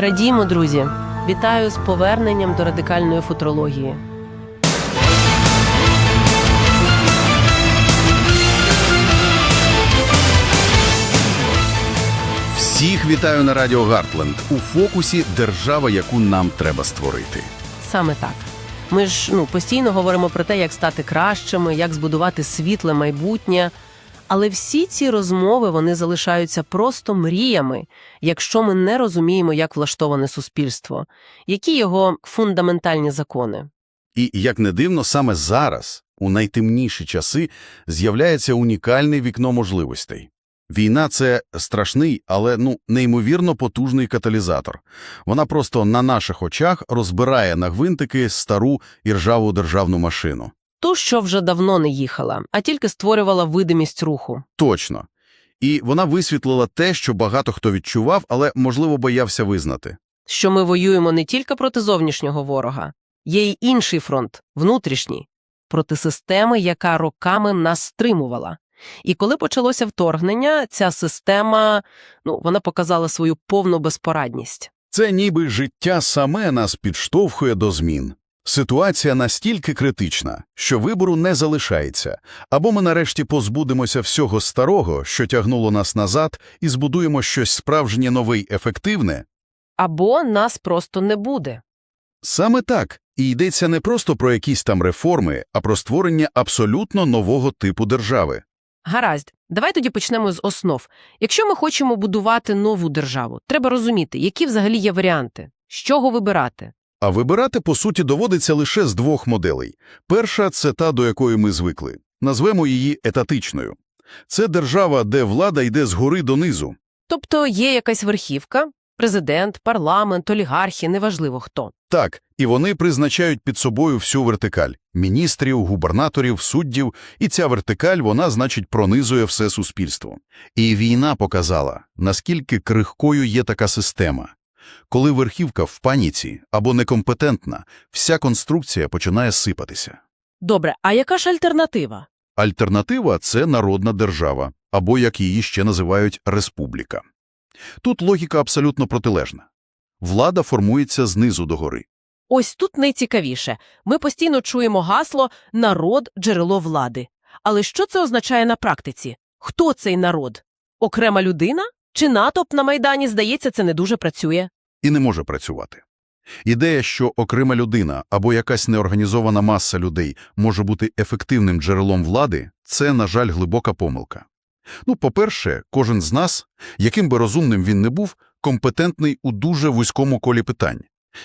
Радіємо, друзі! Вітаю з поверненням до радикальної футурології. Всіх вітаю на радіо Гартленд. У фокусі держава, яку нам треба створити. Саме так. Ми ж ну, постійно говоримо про те, як стати кращими, як збудувати світле майбутнє. Але всі ці розмови вони залишаються просто мріями, якщо ми не розуміємо, як влаштоване суспільство, які його фундаментальні закони. І як не дивно, саме зараз, у найтемніші часи, з'являється унікальне вікно можливостей. Війна це страшний, але ну неймовірно потужний каталізатор. Вона просто на наших очах розбирає на гвинтики стару і ржаву державну машину. Ту, що вже давно не їхала, а тільки створювала видимість руху. Точно. І вона висвітлила те, що багато хто відчував, але, можливо, боявся визнати. що ми воюємо не тільки проти зовнішнього ворога, є й інший фронт, внутрішній, проти системи, яка роками нас стримувала. І коли почалося вторгнення, ця система, ну, вона показала свою повну безпорадність. Це ніби життя саме нас підштовхує до змін. Ситуація настільки критична, що вибору не залишається. Або ми нарешті позбудемося всього старого, що тягнуло нас назад, і збудуємо щось справжнє нове й ефективне. Або нас просто не буде. Саме так. І йдеться не просто про якісь там реформи, а про створення абсолютно нового типу держави. Гаразд, давай тоді почнемо з основ. Якщо ми хочемо будувати нову державу, треба розуміти, які взагалі є варіанти, з чого вибирати. А вибирати, по суті, доводиться лише з двох моделей. Перша – це та, до якої ми звикли. Назвемо її етатичною. Це держава, де влада йде згори донизу. Тобто є якась верхівка, президент, парламент, олігархи, неважливо хто. Так, і вони призначають під собою всю вертикаль – міністрів, губернаторів, суддів, і ця вертикаль, вона, значить, пронизує все суспільство. І війна показала, наскільки крихкою є така система. Коли верхівка в паніці або некомпетентна, вся конструкція починає сипатися. Добре, а яка ж альтернатива? Альтернатива – це народна держава, або, як її ще називають, республіка. Тут логіка абсолютно протилежна. Влада формується знизу догори. Ось тут найцікавіше. Ми постійно чуємо гасло «народ – джерело влади». Але що це означає на практиці? Хто цей народ? Окрема людина? Чи натовп на Майдані, здається, це не дуже працює? І не може працювати. Ідея, що окрема людина або якась неорганізована маса людей може бути ефективним джерелом влади, це, на жаль, глибока помилка. Ну, по-перше, кожен з нас, яким би розумним він не був, компетентний у дуже вузькому колі питань.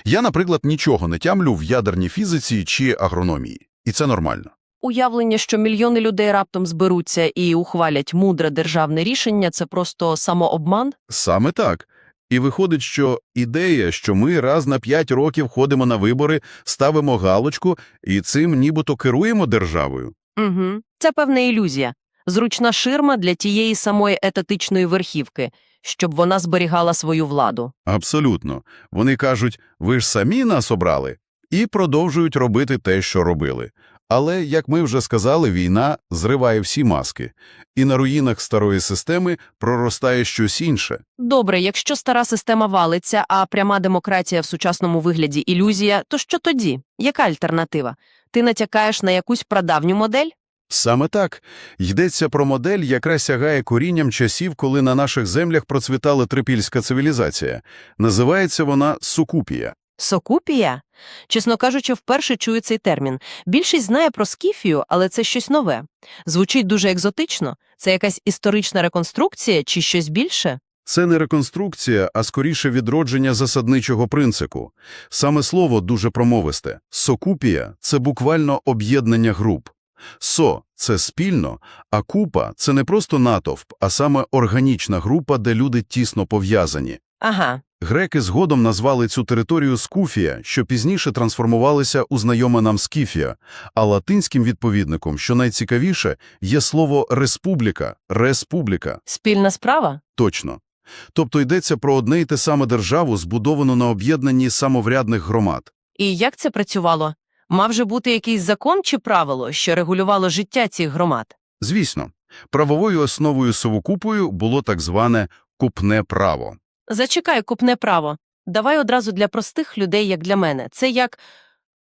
Я, наприклад, нічого не тямлю в ядерній фізиці чи агрономії, і це нормально. Уявлення, що мільйони людей раптом зберуться і ухвалять мудре державне рішення, це просто самообман? Саме так. І виходить, що ідея, що ми раз на п'ять років ходимо на вибори, ставимо галочку і цим нібито керуємо державою. Угу. Це певна ілюзія. Зручна ширма для тієї самої етатичної верхівки, щоб вона зберігала свою владу. Абсолютно. Вони кажуть, ви ж самі нас обрали, і продовжують робити те, що робили. Але, як ми вже сказали, війна зриває всі маски, і на руїнах старої системи проростає щось інше. Добре, якщо стара система валиться, а пряма демократія в сучасному вигляді ілюзія, то що тоді? Яка альтернатива? Ти натякаєш на якусь прадавню модель? Саме так. Йдеться про модель, яка сягає корінням часів, коли на наших землях процвітала трипільська цивілізація. Називається вона сукупія. Сокупія? Чесно кажучи, вперше чую цей термін. Більшість знає про скіфію, але це щось нове. Звучить дуже екзотично. Це якась історична реконструкція чи щось більше? Це не реконструкція, а скоріше відродження засадничого принципу. Саме слово дуже промовисте. Сокупія – це буквально об'єднання груп. Со – це спільно, а купа – це не просто натовп, а саме органічна група, де люди тісно пов'язані. Ага. Греки згодом назвали цю територію Скуфія, що пізніше трансформувалися у знайоме нам Скіфія, а латинським відповідником, що найцікавіше, є слово «республіка» – «республіка». Спільна справа? Точно. Тобто йдеться про одне й те саме державу, збудовану на об'єднанні самоврядних громад. І як це працювало? Мав же бути якийсь закон чи правило, що регулювало життя цих громад? Звісно, правовою основою совокупою було так зване «купне право». Зачекай, купне право. Давай одразу для простих людей, як для мене. Це як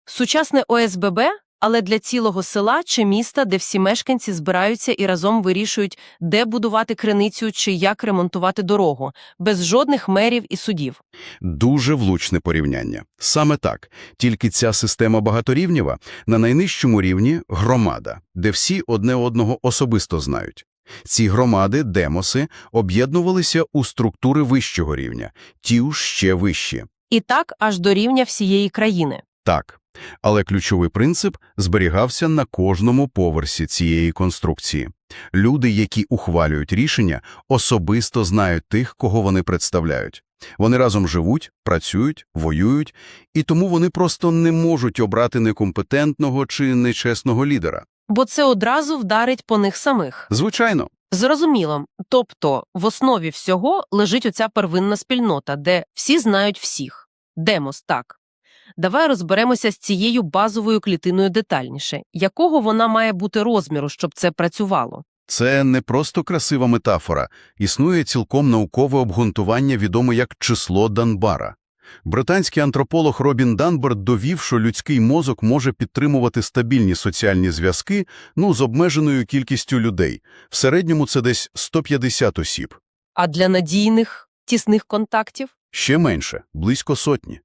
сучасне ОСББ, але для цілого села чи міста, де всі мешканці збираються і разом вирішують, де будувати криницю чи як ремонтувати дорогу, без жодних мерів і судів. Дуже влучне порівняння. Саме так. Тільки ця система багаторівнєва на найнижчому рівні – громада, де всі одне одного особисто знають. Ці громади, демоси, об'єднувалися у структури вищого рівня, ті уж ще вищі. І так аж до рівня всієї країни. Так, але ключовий принцип зберігався на кожному поверсі цієї конструкції. Люди, які ухвалюють рішення, особисто знають тих, кого вони представляють. Вони разом живуть, працюють, воюють, і тому вони просто не можуть обрати некомпетентного чи нечесного лідера. Бо це одразу вдарить по них самих. Звичайно. Зрозуміло. Тобто в основі всього лежить оця первинна спільнота, де всі знають всіх. Демос, так. Давай розберемося з цією базовою клітиною детальніше. Якого вона має бути розміру, щоб це працювало? Це не просто красива метафора. Існує цілком наукове обґрунтування, відоме як число Данбара. Британський антрополог Робін Данбар довів, що людський мозок може підтримувати стабільні соціальні зв'язки ну, з обмеженою кількістю людей. В середньому це десь 150 осіб. А для надійних, тісних контактів? Ще менше – близько сотні.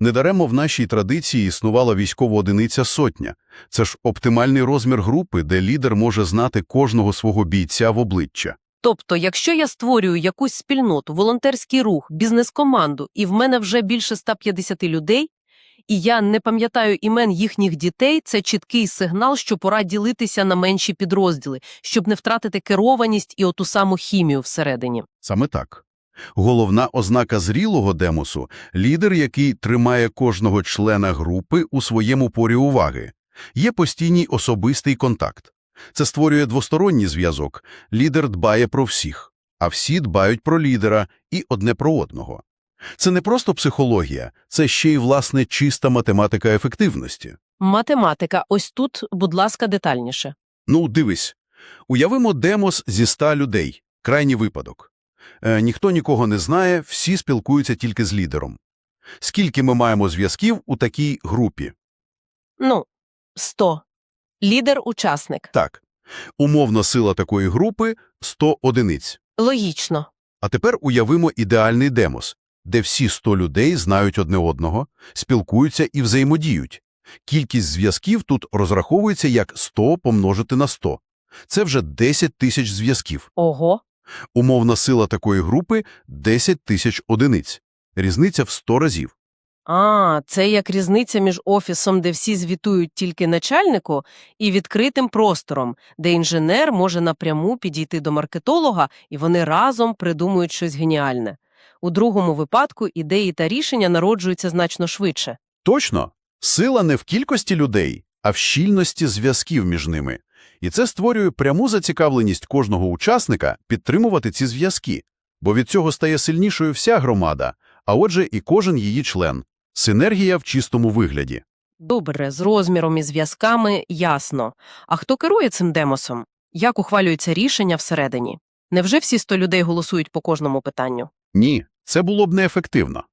Недаремно в нашій традиції існувала військова одиниця сотня. Це ж оптимальний розмір групи, де лідер може знати кожного свого бійця в обличчя. Тобто, якщо я створюю якусь спільноту, волонтерський рух, бізнес-команду, і в мене вже більше 150 людей, і я не пам'ятаю імен їхніх дітей, це чіткий сигнал, що пора ділитися на менші підрозділи, щоб не втратити керованість і оту саму хімію всередині. Саме так. Головна ознака зрілого демосу – лідер, який тримає кожного члена групи у своєму порі уваги. Є постійний особистий контакт. Це створює двосторонній зв'язок. Лідер дбає про всіх, а всі дбають про лідера і одне про одного. Це не просто психологія, це ще й, власне, чиста математика ефективності. Математика. Ось тут, будь ласка, детальніше. Ну, дивись. Уявимо демос зі ста людей. Крайній випадок. Е, ніхто нікого не знає, всі спілкуються тільки з лідером. Скільки ми маємо зв'язків у такій групі? Ну, 100. Лідер-учасник. Так. Умовна сила такої групи – 100 одиниць. Логічно. А тепер уявимо ідеальний демос, де всі 100 людей знають одне одного, спілкуються і взаємодіють. Кількість зв'язків тут розраховується як 100 помножити на 100. Це вже 10 тисяч зв'язків. Ого. Умовна сила такої групи – 10 тисяч одиниць. Різниця в 100 разів. А, це як різниця між офісом, де всі звітують тільки начальнику, і відкритим простором, де інженер може напряму підійти до маркетолога, і вони разом придумують щось геніальне. У другому випадку ідеї та рішення народжуються значно швидше. Точно. Сила не в кількості людей, а в щільності зв'язків між ними. І це створює пряму зацікавленість кожного учасника підтримувати ці зв'язки, бо від цього стає сильнішою вся громада, а отже і кожен її член. Синергія в чистому вигляді. Добре, з розміром і зв'язками ясно. А хто керує цим демосом? Як ухвалюються рішення всередині? Невже всі 100 людей голосують по кожному питанню? Ні, це було б неефективно.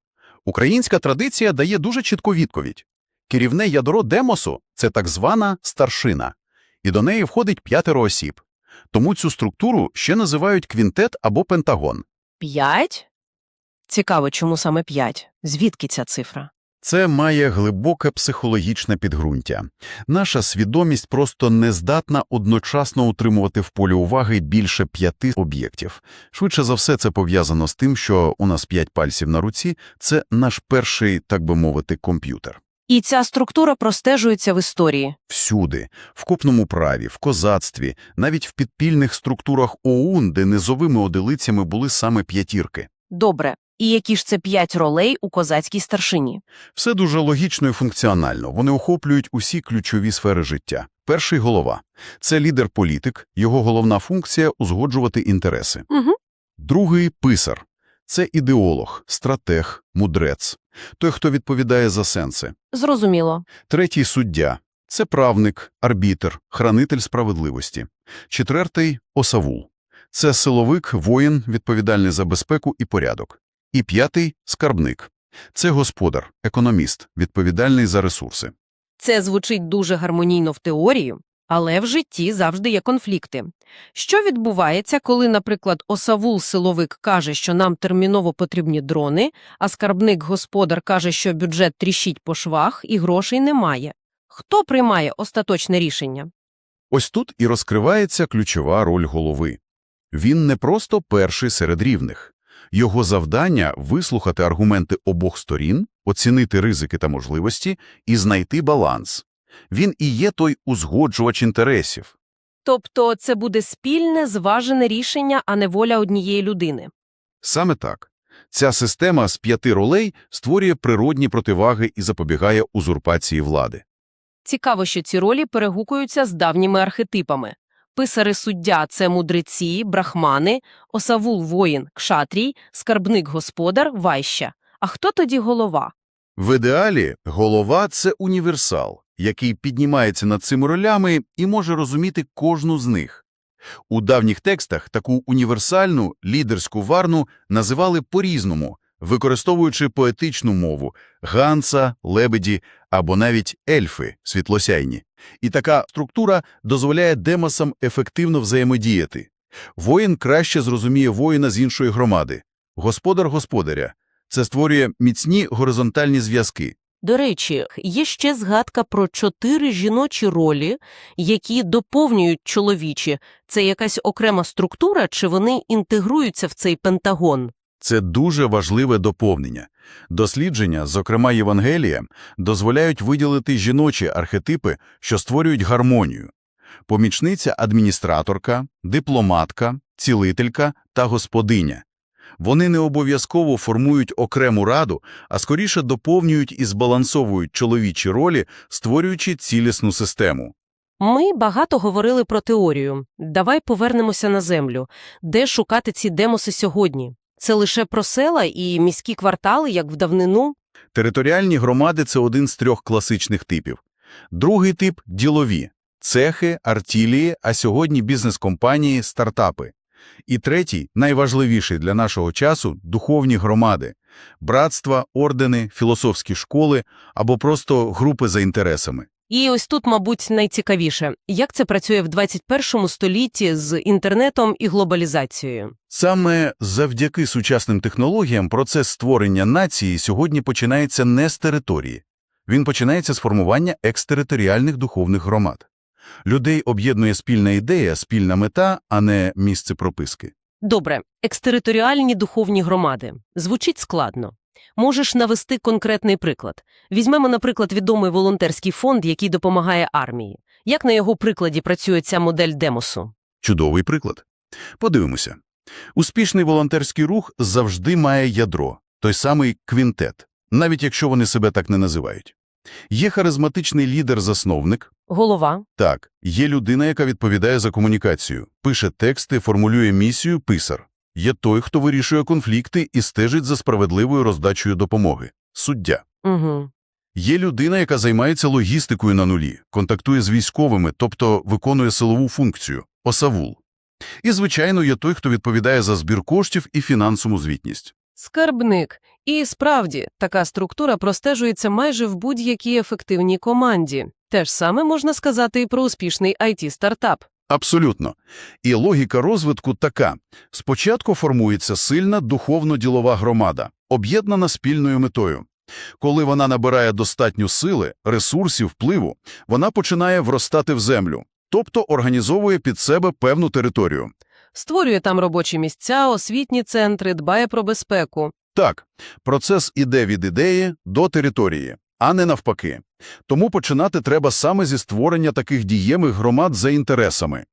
Українська традиція дає дуже чітку відповідь. Керівне ядро демосу – це так звана старшина, і до неї входить п'ятеро осіб. Тому цю структуру ще називають квінтет або пентагон. П'ять? Цікаво, чому саме п'ять? Звідки ця цифра? Це має глибоке психологічне підґрунтя. Наша свідомість просто не здатна одночасно утримувати в полі уваги більше п'яти об'єктів. Швидше за все, це пов'язано з тим, що у нас п'ять пальців на руці – це наш перший, так би мовити, комп'ютер. І ця структура простежується в історії. Всюди – в копному праві, в козацтві, навіть в підпільних структурах ОУН, де низовими одилицями були саме п'ятірки. Добре. І які ж це п'ять ролей у козацькій старшині? Все дуже логічно і функціонально. Вони охоплюють усі ключові сфери життя. Перший – голова. Це лідер-політик, його головна функція – узгоджувати інтереси. Угу. Другий – писар. Це ідеолог, стратег, мудрець. Той, хто відповідає за сенси. Зрозуміло. Третій – суддя. Це правник, арбітер, хранитель справедливості. Четвертий – осавул. Це силовик, воїн, відповідальний за безпеку і порядок. І п'ятий – скарбник. Це господар, економіст, відповідальний за ресурси. Це звучить дуже гармонійно в теорії, але в житті завжди є конфлікти. Що відбувається, коли, наприклад, осавул-силовик каже, що нам терміново потрібні дрони, а скарбник-господар каже, що бюджет тріщить по швах і грошей немає? Хто приймає остаточне рішення? Ось тут і розкривається ключова роль голови. Він не просто перший серед рівних. Його завдання – вислухати аргументи обох сторін, оцінити ризики та можливості і знайти баланс. Він і є той узгоджувач інтересів. Тобто це буде спільне, зважене рішення, а не воля однієї людини. Саме так. Ця система з п'яти ролей створює природні противаги і запобігає узурпації влади. Цікаво, що ці ролі перегукуються з давніми архетипами. Писари-суддя – це мудреці, брахмани, осавул – воїн, кшатрій, скарбник-господар – вайща. А хто тоді голова? В ідеалі голова – це універсал, який піднімається над цими ролями і може розуміти кожну з них. У давніх текстах таку універсальну лідерську варну називали по-різному, використовуючи поетичну мову – ганса, лебеді або навіть ельфи світлосяйні. І така структура дозволяє демосам ефективно взаємодіяти. Воїн краще зрозуміє воїна з іншої громади. Господар господаря. Це створює міцні горизонтальні зв'язки. До речі, є ще згадка про чотири жіночі ролі, які доповнюють чоловічі. Це якась окрема структура, чи вони інтегруються в цей пентагон? Це дуже важливе доповнення. Дослідження, зокрема Євангелія, дозволяють виділити жіночі архетипи, що створюють гармонію. Помічниця-адміністраторка, дипломатка, цілителька та господиня. Вони не обов'язково формують окрему раду, а скоріше доповнюють і збалансовують чоловічі ролі, створюючи цілісну систему. Ми багато говорили про теорію. Давай повернемося на землю. Де шукати ці демоси сьогодні? Це лише про села і міські квартали, як в давнину? Територіальні громади – це один з трьох класичних типів. Другий тип – ділові – цехи, артілії, а сьогодні бізнес-компанії, стартапи. І третій, найважливіший для нашого часу – духовні громади – братства, ордени, філософські школи або просто групи за інтересами. І ось тут, мабуть, найцікавіше. Як це працює в 21 столітті з інтернетом і глобалізацією? Саме завдяки сучасним технологіям процес створення нації сьогодні починається не з території. Він починається з формування екстериторіальних духовних громад. Людей об'єднує спільна ідея, спільна мета, а не місце прописки. Добре, екстериторіальні духовні громади. Звучить складно. Можеш навести конкретний приклад. Візьмемо, наприклад, відомий волонтерський фонд, який допомагає армії. Як на його прикладі працює ця модель демосу? Чудовий приклад. Подивимося. Успішний волонтерський рух завжди має ядро, той самий квінтет, навіть якщо вони себе так не називають. Є харизматичний лідер-засновник, Голова. Так, є людина, яка відповідає за комунікацію, пише тексти, формулює місію, писар. Є той, хто вирішує конфлікти і стежить за справедливою роздачею допомоги – суддя. Угу. Є людина, яка займається логістикою на нулі, контактує з військовими, тобто виконує силову функцію – осавул. І, звичайно, є той, хто відповідає за збір коштів і фінансову звітність. Скарбник. І справді, така структура простежується майже в будь-якій ефективній команді. Те ж саме можна сказати і про успішний IT-стартап. Абсолютно. І логіка розвитку така. Спочатку формується сильна духовно-ділова громада, об'єднана спільною метою. Коли вона набирає достатньо сили, ресурсів, впливу, вона починає вростати в землю, тобто організовує під себе певну територію. Створює там робочі місця, освітні центри, дбає про безпеку. Так, процес іде від ідеї до території, а не навпаки. Тому починати треба саме зі створення таких діємих громад за інтересами.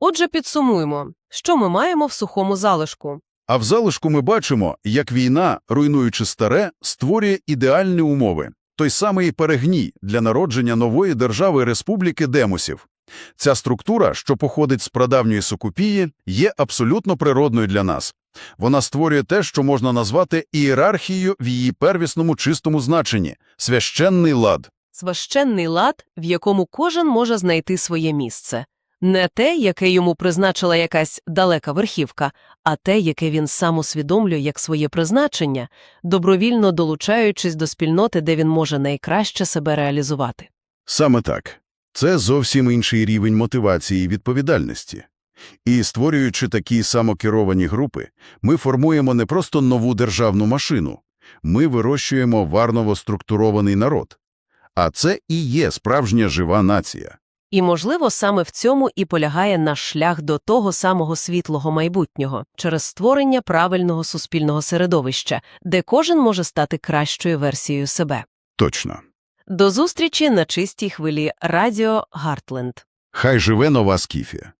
Отже, підсумуємо, що ми маємо в сухому залишку. А в залишку ми бачимо, як війна, руйнуючи старе, створює ідеальні умови. Той самий перегній для народження нової держави-республіки Демосів. Ця структура, що походить з прадавньої Сокупії, є абсолютно природною для нас. Вона створює те, що можна назвати ієрархією в її первісному чистому значенні – священний лад. Священний лад, в якому кожен може знайти своє місце. Не те, яке йому призначила якась далека верхівка, а те, яке він сам усвідомлює як своє призначення, добровільно долучаючись до спільноти, де він може найкраще себе реалізувати. Саме так. Це зовсім інший рівень мотивації і відповідальності. І створюючи такі самокеровані групи, ми формуємо не просто нову державну машину, ми вирощуємо варново структурований народ. А це і є справжня жива нація. І, можливо, саме в цьому і полягає наш шлях до того самого світлого майбутнього через створення правильного суспільного середовища, де кожен може стати кращою версією себе. Точно. До зустрічі на чистій хвилі Радіо Гартленд. Хай живе нова Скіфія.